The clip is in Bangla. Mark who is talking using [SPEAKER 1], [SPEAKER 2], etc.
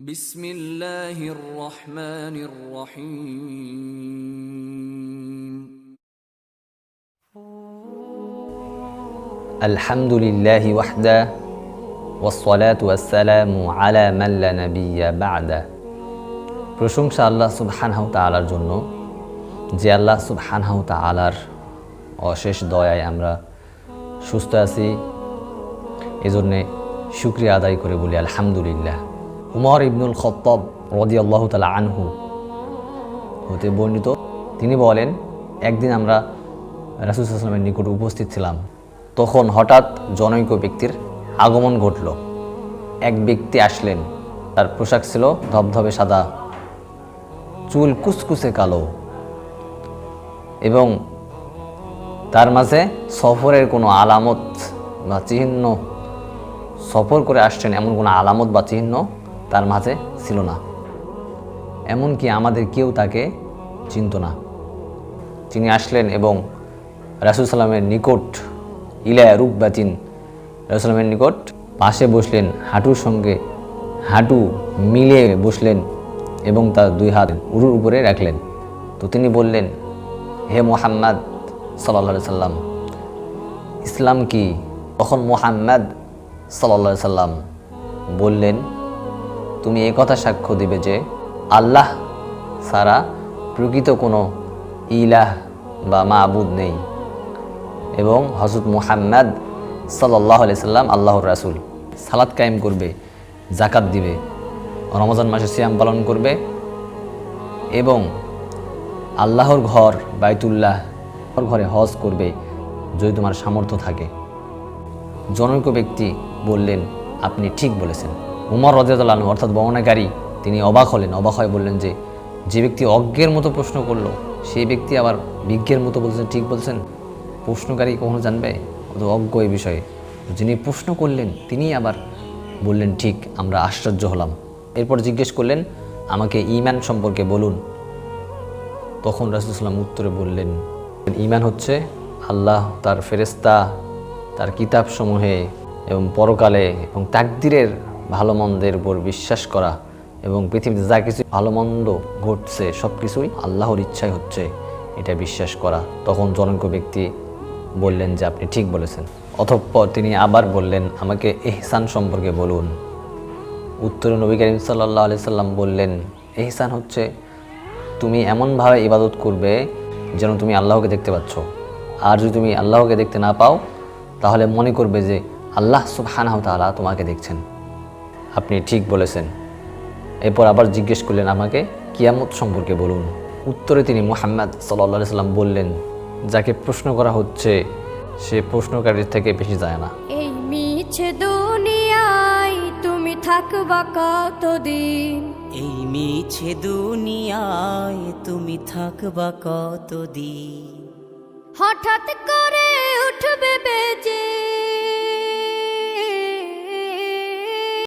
[SPEAKER 1] بسم الله الرحمن الرحيم
[SPEAKER 2] الحمد لله وحده والصلاة والسلام على من لا نبي بعده প্রশংসা আল্লাহ সুবহানাহু তাআলার জন্য যে আল্লাহ সুবহানাহু তাআলার অশেষ দয়ায় আমরা সুস্থ আছি এজন্যে শুক্রিয়া আদায় করে বলি আলহামদুলিল্লাহ উমর ইবনুল খত্তব রদিয়াল্লাহ তালা আনহু হতে বর্ণিত। তিনি বলেন, একদিন আমরা রাসুলামের নিকট উপস্থিত ছিলাম। তখন হঠাৎ জনৈক ব্যক্তির আগমন ঘটল। এক ব্যক্তি আসলেন। তার পোশাক ছিল ধবধবে সাদা, চুল কুসকুসে কালো এবং তার মাঝে সফরের কোনো আলামত বা চিহ্ন, সফর করে আসছেন এমন কোনো আলামত বা চিহ্ন তার মাঝে ছিল না। এমনকি আমাদের কেউ তাকে চিনত না। তিনি আসলেন এবং রাসুল সাল্লামের নিকট ইলায়া রুকবাতিন, রাসুল সাল্লামের নিকট পাশে বসলেন, হাঁটুর সঙ্গে হাঁটু মিলে বসলেন এবং তার দুই হাত উরুর উপরে রাখলেন। তো তিনি বললেন, হে মোহাম্মদ সাল্লা সাল্লাম, ইসলাম কি তখন মোহাম্মদ সাল্লা সাল্লাম বললেন? তুমি এই কথা সাক্ষ্য দিবে যে আল্লাহ সারা প্রকৃত কোনো ইলাহ বা মাবুদ নেই। এবং হজরত মুহাম্মদ সাল্লাহ সাল্লাম আল্লাহর রাসুল। সালাদ কায়েম করবে জাকাত দিবে, রমজান মাসে সিয়াম পালন করবে এবং আল্লাহর ঘর বাইতুল্লাহ ঘরে হজ করবে যদি তোমার সামর্থ্য থাকে। জনৈক ব্যক্তি বললেন, আপনি ঠিক বলেছেন। উমর রদিয়াল অর্থাৎ বর্ণনাকারী, তিনি অবাক হলেন। অবাক হয়ে বললেন যে যে ব্যক্তি অজ্ঞের মতো প্রশ্ন করল, সেই ব্যক্তি আবার বিজ্ঞের মতো বলছেন, ঠিক বলছেন? প্রশ্নকারী কখনো জানবে? অত অজ্ঞ এই বিষয়ে। যিনি প্রশ্ন করলেন তিনি আবার বললেন, ঠিক, আমরা আশ্চর্য হলাম। এরপর জিজ্ঞেস করলেন, আমাকে ইমান সম্পর্কে বলুন। তখন রাসুলাম উত্তরে বললেন ইমান হচ্ছে আল্লাহ তার ফেরেস্তা তার কিতাবসমূহে এবং পরকালে এবং তাকদিরের ভালো মন্দের উপর বিশ্বাস করা এবং পৃথিবীতে যা কিছু ভালো মন্দ ঘটছে সব কিছুই আল্লাহর ইচ্ছাই হচ্ছে এটা বিশ্বাস করা। তখন জনৈক ব্যক্তি বললেন যে, আপনি ঠিক বলেছেন। অতঃপর তিনি আবার বললেন, আমাকে এহসান সম্পর্কে বলুন। উত্তরে নবী করিম সাল্লাহ আলি সাল্লাম বললেন, এহসান হচ্ছে তুমি এমনভাবে ইবাদত করবে যেন তুমি আল্লাহকে দেখতে পাচ্ছ। আর যদি তুমি আল্লাহকে দেখতে না পাও, তাহলে মনে করবে যে আল্লাহ সুবহানাহু তাআলা তোমাকে দেখছেন। আপনি ঠিক বলেছেন। এরপর আবার জিজ্ঞেস করলেন আমাকে কিয়ামত সম্পর্কে বলুন। উত্তরে তিনি মুহাম্মদ সাল্লা সাল্লাম বললেন যাকে প্রশ্ন করা হচ্ছে সে প্রশ্নকারীর থেকে বেশি যায় না।
[SPEAKER 3] এই মিছে দুনিয়ায় তুমি থাকবা কতদিন?
[SPEAKER 4] এই মিছে দুনিয়ায় তুমি থাকবা কতদিন?
[SPEAKER 3] হঠাৎ